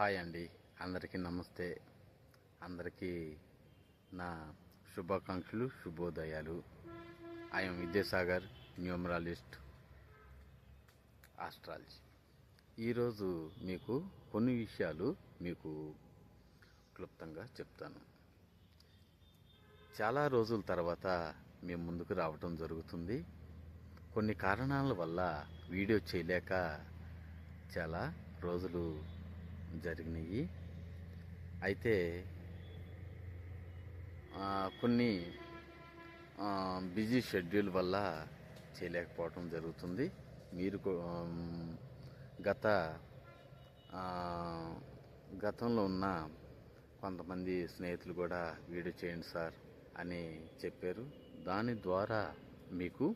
Hi అండి. అందరికీ నమస్తే. అందరికీ నా శుభాకాంక్షలు శుభోదయాలు. ఐఎమ్ విద్యాసాగర్ న్యూమరాలిస్ట్ ఆస్ట్రాలజీ ఈరోజు మీకు కొన్ని విషయాలు మీకు క్లుప్తంగా చెప్తాను. చాలా రోజుల తర్వాత మేము ముందుకు రావటం జరుగుతుంది. కొన్ని కారణాల వల్ల వీడియో చేయలేక చాలా రోజులు జరిగినాయి. అయితే కొన్ని బిజీ షెడ్యూల్ వల్ల చేయలేకపోవటం జరుగుతుంది. మీరు గత గతంలో ఉన్న కొంతమంది స్నేహితులు కూడా వీడియో చేయండి సార్ అని చెప్పారు. దాని ద్వారా మీకు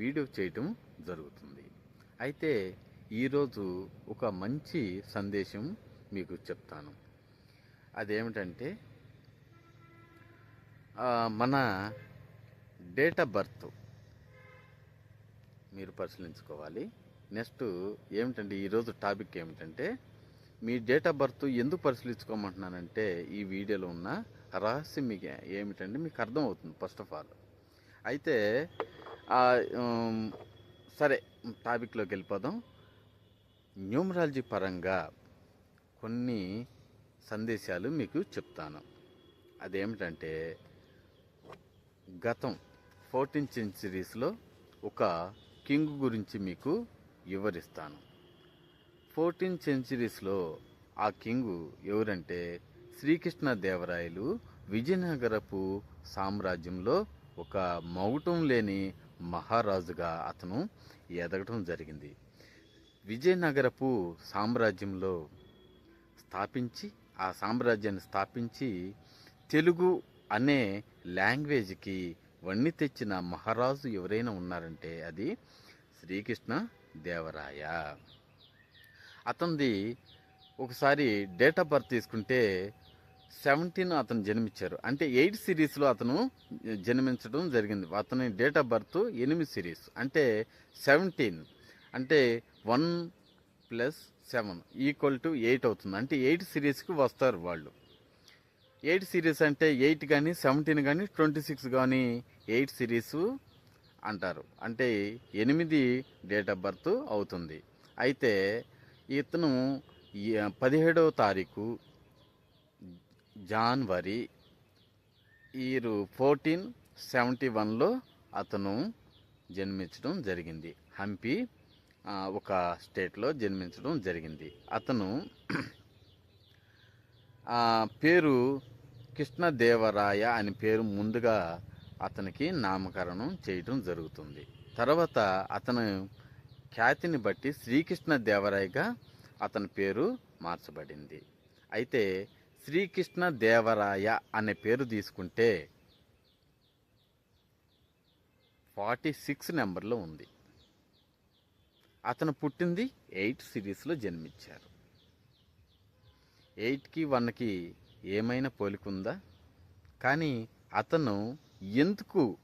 వీడియో చేయటం జరుగుతుంది. అయితే ఈరోజు ఒక మంచి సందేశం మీకు చెప్తాను. అదేమిటంటే మన డేట్ ఆఫ్ బర్త్ మీరు పరిశీలించుకోవాలి. నెక్స్ట్ ఏమిటంటే ఈరోజు టాపిక్ ఏమిటంటే మీ డేట్ ఆఫ్ బర్త్ ఎందుకు పరిశీలించుకోమంటున్నానంటే ఈ వీడియోలో ఉన్న రహస్యం మీకు ఏమిటంటే మీకు అర్థమవుతుంది ఫస్ట్ ఆఫ్ ఆల్. అయితే సరే టాపిక్లోకి వెళ్ళిపోదాం. న్యూమరాలజీ పరంగా కొన్ని సందేశాలు మీకు చెప్తాను. అదేమిటంటే గతం ఫోర్టీన్ సెంచరీస్లో ఒక కింగ్ గురించి మీకు వివరిస్తాను. ఫోర్టీన్ సెంచరీస్లో ఆ కింగ్ ఎవరంటే శ్రీకృష్ణ దేవరాయలు విజయనగరపు సామ్రాజ్యంలో ఒక మౌటం లేని మహారాజుగా అతను ఎదగటం జరిగింది. విజయనగరపు సామ్రాజ్యంలో స్థాపించి ఆ సామ్రాజ్యాన్ని స్థాపించి తెలుగు అనే లాంగ్వేజ్కి వన్ని తెచ్చిన మహారాజు ఎవరైనా ఉన్నారంటే అది శ్రీకృష్ణ దేవరాయ. అతనిది ఒకసారి డేట్ ఆఫ్ బర్త్ తీసుకుంటే సెవెంటీన్ అతను జన్మించారు. అంటే ఎయిట్ సిరీస్లో అతను జన్మించడం జరిగింది. అతని డేట్ ఆఫ్ బర్త్ ఎనిమిది సిరీస్. అంటే సెవెంటీన్. అంటే one plus seven equal to eight అవుతుంది. అంటే ఎయిట్ సిరీస్కి వస్తారు వాళ్ళు. ఎయిట్ సిరీస్ అంటే ఎయిట్ కానీ సెవెంటీన్ కానీ ట్వంటీ సిక్స్ కానీ ఎయిట్ సిరీస్ అంటారు. అంటే ఎనిమిది డేట్ ఆఫ్ బర్త్ అవుతుంది. అయితే ఇతను ఈ పదిహేడవ తారీఖు జాన్వరి ఈరు ఫోర్టీన్ సెవెంటీ వన్లో అతను జన్మించడం జరిగింది. హంపి ఒక స్టేట్లో జన్మించడం జరిగింది. అతను పేరు కృష్ణదేవరాయ అని పేరు ముందుగా అతనికి నామకరణం చేయడం జరుగుతుంది. తర్వాత అతను ఖ్యాతిని బట్టి శ్రీకృష్ణదేవరాయగా అతని పేరు మార్చబడింది. అయితే శ్రీకృష్ణ దేవరాయ అనే పేరు తీసుకుంటే ఫార్టీ సిక్స్ నెంబర్లో ఉంది. అతను పుట్టింది ఎయిట్ సిరీస్లో జన్మించారు. ఎయిట్కి వన్కి ఏమైనా పోలికుందా? కానీ అతను ఎందుకు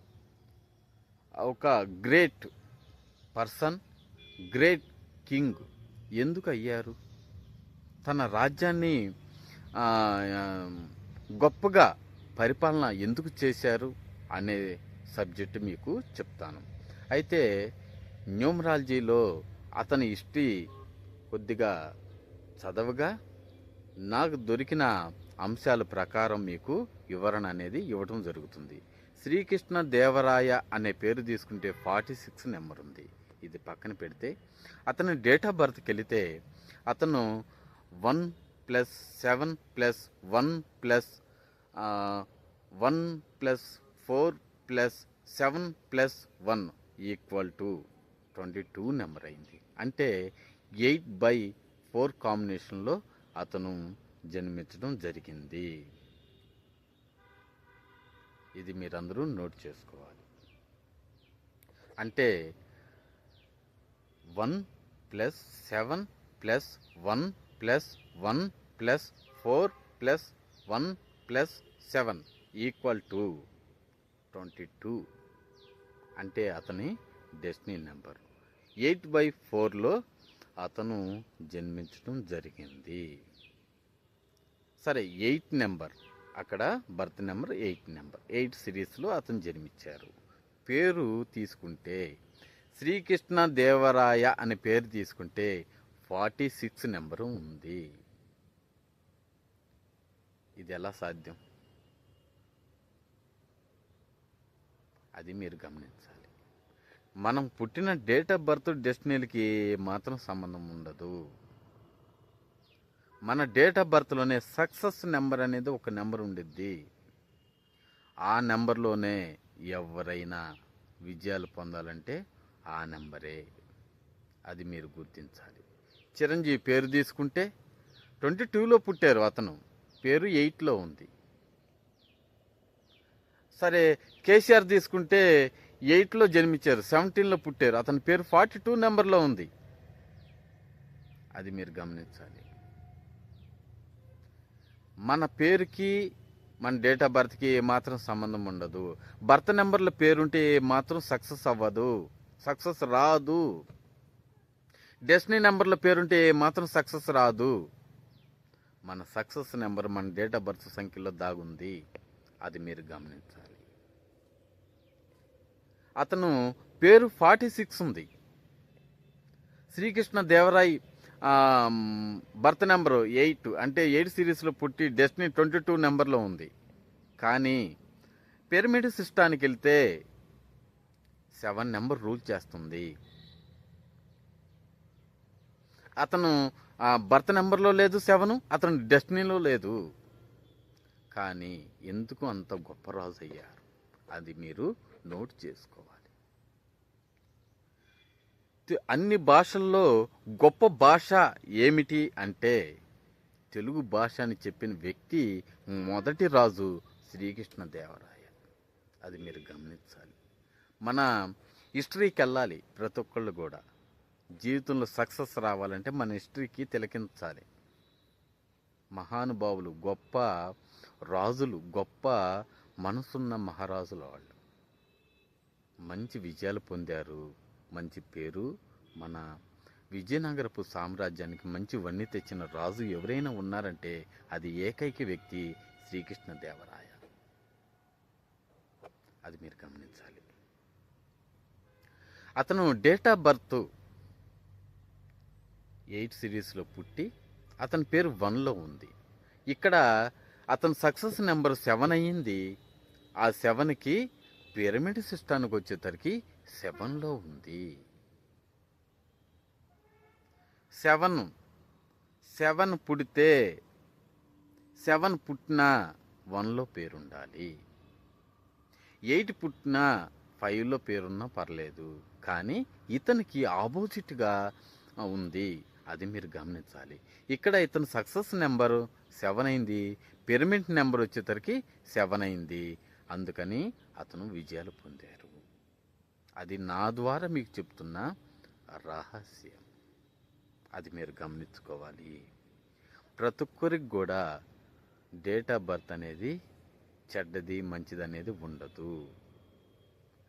ఒక గ్రేట్ పర్సన్ గ్రేట్ కింగ్ ఎందుకు అయ్యారు? తన రాజ్యాన్ని గొప్పగా పరిపాలన ఎందుకు చేశారు అనే సబ్జెక్టు మీకు చెప్తాను. అయితే న్యూమరాలజీలో అతని హిస్టరీ కొద్దిగా చదవగా నాకు దొరికిన అంశాల ప్రకారం మీకు వివరణ అనేది ఇవ్వడం జరుగుతుంది. శ్రీకృష్ణ దేవరాయ అనే పేరు తీసుకుంటే ఫార్టీ సిక్స్ నెంబర్ ఉంది. ఇది పక్కన పెడితే అతని డేట్ ఆఫ్ బర్త్కి వెళితే అతను one plus seven plus one plus one plus four plus seven plus one equal to twenty two number అయింది. అంటే ఎయిట్ బై ఫోర్ కాంబినేషన్లో అతను జన్మించడం జరిగింది. ఇది మీరందరూ నోట్ చేసుకోవాలి. అంటే one plus seven plus one plus one plus four plus one plus seven equal to twenty two. అంటే అతని డెస్టినీ నెంబర్. ఎయిట్ బై ఫోర్లో అతను జన్మించడం జరిగింది. సరే ఎయిట్ నెంబర్. అక్కడ birth number eight number. Eight సిరీస్లో అతను జన్మించారు. పేరు తీసుకుంటే శ్రీకృష్ణ దేవరాయ అనే పేరు తీసుకుంటే ఫార్టీ సిక్స్ నెంబరు ఉంది. ఇది ఎలా సాధ్యం? అది మీరు గమనించాలి. మనం పుట్టిన డేట్ ఆఫ్ బర్త్ డెస్టినీలకి మాత్రం సంబంధం ఉండదు. మన డేట్ ఆఫ్ బర్త్లోనే సక్సెస్ నెంబర్ అనేది ఒక నెంబర్ ఉండిద్ది. ఆ నెంబర్లోనే ఎవరైనా విజయాలు పొందాలంటే ఆ నెంబరే. అది మీరు గుర్తించాలి. చిరంజీవి పేరు తీసుకుంటే ట్వంటీ టూలో పుట్టారు అతను. పేరు ఎయిట్లో ఉంది. సరే కేసీఆర్ తీసుకుంటే ఎయిట్లో జన్మించారు సెవెంటీన్లో పుట్టారు. అతని పేరు ఫార్టీ టూ నెంబర్లో ఉంది. అది మీరు గమనించాలి. మన పేరుకి మన డేట్ ఆఫ్ బర్త్కి ఏమాత్రం సంబంధం ఉండదు. బర్త్ నెంబర్ల పేరుంటే మాత్రం సక్సెస్ అవ్వదు. సక్సెస్ రాదు. డెస్టినీ నెంబర్ల పేరుంటే మాత్రం సక్సెస్ రాదు. మన సక్సెస్ నెంబర్ మన డేట్ ఆఫ్ బర్త్ సంఖ్యలో దాగుంది. అది మీరు గమనించాలి. అతను పేరు ఫార్టీ సిక్స్ ఉంది. Srikrishna Devaraya birth number eight అంటే ఎయిట్ సిరీస్లో పుట్టి డెస్టినీ ట్వంటీ టూ నెంబర్లో ఉంది. కానీ పిరమిడ్ సిస్టానికి వెళ్తే సెవెన్ నెంబర్ రూల్ చేస్తుంది. అతను బర్త్ నెంబర్లో లేదు సెవెన్ అతను డెస్టినీలో లేదు. కానీ ఎందుకు అంత గొప్ప రాజు అయ్యారు? అది మీరు నోట్ చేసుకోవాలి. అన్ని భాషల్లో గొప్ప భాష ఏమిటి అంటే తెలుగు భాష అని చెప్పిన వ్యక్తి మొదటి రాజు శ్రీకృష్ణదేవరాయ. అది మీరు గమనించాలి. మన హిస్టరీకి వెళ్ళాలి ప్రతి ఒక్కళ్ళు కూడా. జీవితంలో సక్సెస్ రావాలంటే మన హిస్టరీకి తిలకించాలి. మహానుభావులు గొప్ప రాజులు గొప్ప మనసున్న మహారాజుల వాళ్ళు. మంచి విజయాలు పొందారు. మంచి పేరు మన విజయనగరపు సామ్రాజ్యానికి మంచి వన్నీ తెచ్చిన రాజు ఎవరైనా ఉన్నారంటే అది ఏకైక వ్యక్తి శ్రీకృష్ణదేవరాయ. అది మీరు గమనించాలి. అతను డేట్ ఆఫ్ బర్త్ ఎయిట్ సిరీస్లో పుట్టి అతని పేరు వన్లో ఉంది. ఇక్కడ అతని సక్సెస్ నెంబర్ సెవెన్ అయ్యింది. ఆ సెవెన్కి పిరమిడ్ సిస్టానికి వచ్చేసరికి సెవెన్లో ఉంది. సెవెన్ సెవెన్ పుడితే సెవెన్ పుట్టిన వన్లో పేరుండాలి. ఎయిట్ పుట్టిన ఫైవ్లో పేరున్నా పర్లేదు కానీ ఇతనికి ఆపోజిట్గా ఉంది. అది మీరు గమనించాలి. ఇక్కడ ఇతని సక్సెస్ నెంబర్ సెవెన్ అయింది పిరమిడ్ నెంబర్ వచ్చేసరికి సెవెన్ అయింది అందుకని అతను విజయాలు పొందారు. అది నా ద్వారా మీకు చెప్తున్న రహస్యం. అది మీరు గమనించుకోవాలి. ప్రతి ఒక్కరికి కూడా డేట్ ఆఫ్ బర్త్ అనేది చెడ్డది మంచిది అనేది ఉండదు.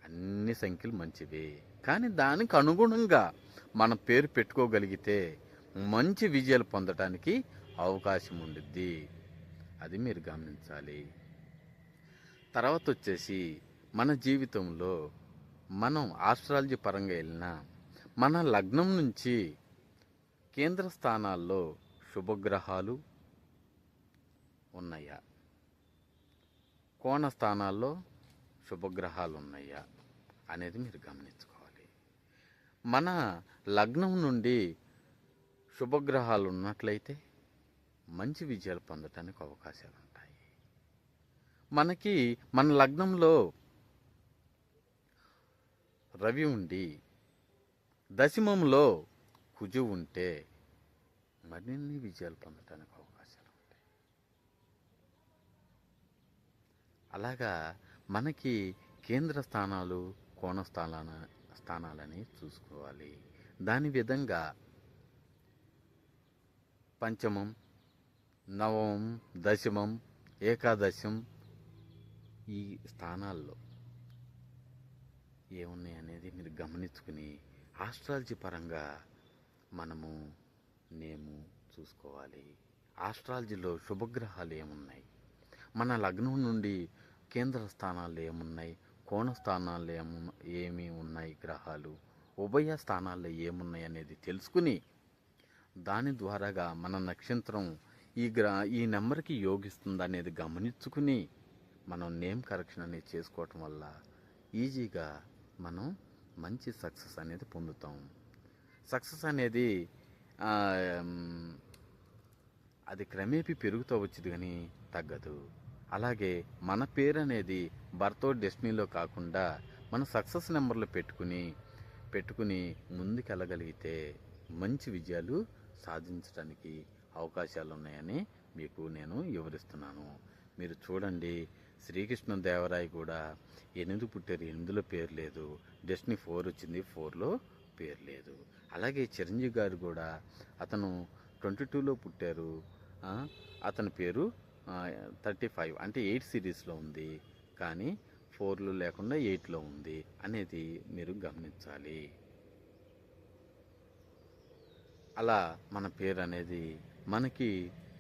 అన్ని సంఖ్యలు మంచివే. కానీ దానికి అనుగుణంగా మన పేరు పెట్టుకోగలిగితే మంచి విజయాలు పొందటానికి అవకాశం ఉండిద్ది. అది మీరు గమనించాలి. తర్వాత వచ్చేసి మన జీవితంలో మనం ఆస్ట్రాలజీ పరంగా వెళ్ళినా మన లగ్నం నుంచి కేంద్ర స్థానాల్లో శుభగ్రహాలు ఉన్నాయా? కోణ స్థానాల్లో శుభగ్రహాలు ఉన్నాయా అనేది మీరు గమనించుకోవాలి. మన లగ్నం నుండి శుభగ్రహాలు ఉన్నట్లయితే మంచి విజయాలు పొందటానికి అవకాశాలు మనకి మన లగ్నంలో రవి ఉండి దశమంలో కుజు ఉంటే మరిన్ని విజయాలు పొందటానికి అవకాశాలు ఉంటాయి. అలాగా మనకి కేంద్ర స్థానాలు కోణ స్థానాల స్థానాలని చూసుకోవాలి. దాని విధంగా పంచమం నవమం దశమం ఏకాదశం ఈ స్థానాల్లో ఏమున్నాయి అనేది మీరు గమనించుకుని ఆస్ట్రాలజీ పరంగా మనము నేము చూసుకోవాలి. ఆస్ట్రాలజీలో శుభగ్రహాలు ఏమున్నాయి? మన లగ్నం నుండి కేంద్ర స్థానాలు ఏమున్నాయి? కోణ స్థానాలు ఏము ఏమి ఉన్నాయి గ్రహాలు? ఉభయ స్థానాల్లో ఏమున్నాయి అనేది తెలుసుకుని దాని ద్వారాగా మన నక్షత్రం ఈ గ్ర ఈ నెంబర్కి యోగిస్తుంది అనేది గమనించుకుని మనం నేమ్ కరెక్షన్ అనేది చేసుకోవటం వల్ల ఈజీగా మనం మంచి సక్సెస్ అనేది పొందుతాం. సక్సెస్ అనేది అది క్రమేపీ పెరుగుతూ వచ్చింది కానీ తగ్గదు. అలాగే మన పేరు అనేది బర్తో డెస్టినీలో కాకుండా మన సక్సెస్ నెంబర్లో పెట్టుకుని పెట్టుకుని ముందుకెళ్ళగలిగితే మంచి విజయాలు సాధించడానికి అవకాశాలు ఉన్నాయని మీకు నేను వివరిస్తున్నాను. మీరు చూడండి శ్రీకృష్ణదేవరాయ కూడా ఎనిమిది పుట్టారు ఎనిమిదిలో పేరు లేదు. డెస్టినీ ఫోర్ వచ్చింది ఫోర్లో పేరు లేదు. అలాగే చిరంజీవి గారు కూడా అతను ట్వంటీ టూలో పుట్టారు. అతని పేరు థర్టీ ఫైవ్ అంటే ఎయిట్ సిరీస్లో ఉంది. కానీ ఫోర్లో లేకుండా ఎయిట్లో ఉంది అనేది మీరు గమనించాలి. అలా మన పేరు అనేది మనకి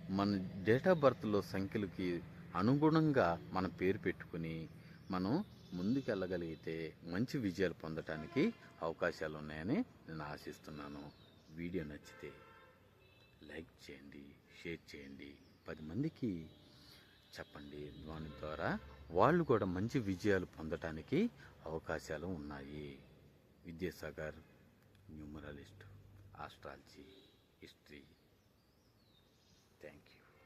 మన డేట్ ఆఫ్ బర్త్లో సంఖ్యలకి అనుగుణంగా మన పేరు పెట్టుకుని మనం ముందుకెళ్ళగలిగితే మంచి విజయాలు పొందటానికి అవకాశాలు ఉన్నాయని నేను ఆశిస్తున్నాను. వీడియో నచ్చితే లైక్ చేయండి షేర్ చేయండి. పది మందికి చెప్పండి. దాని ద్వారా వాళ్ళు కూడా మంచి విజయాలు పొందటానికి అవకాశాలు ఉన్నాయి. Vidyasagar numerologist astrology history.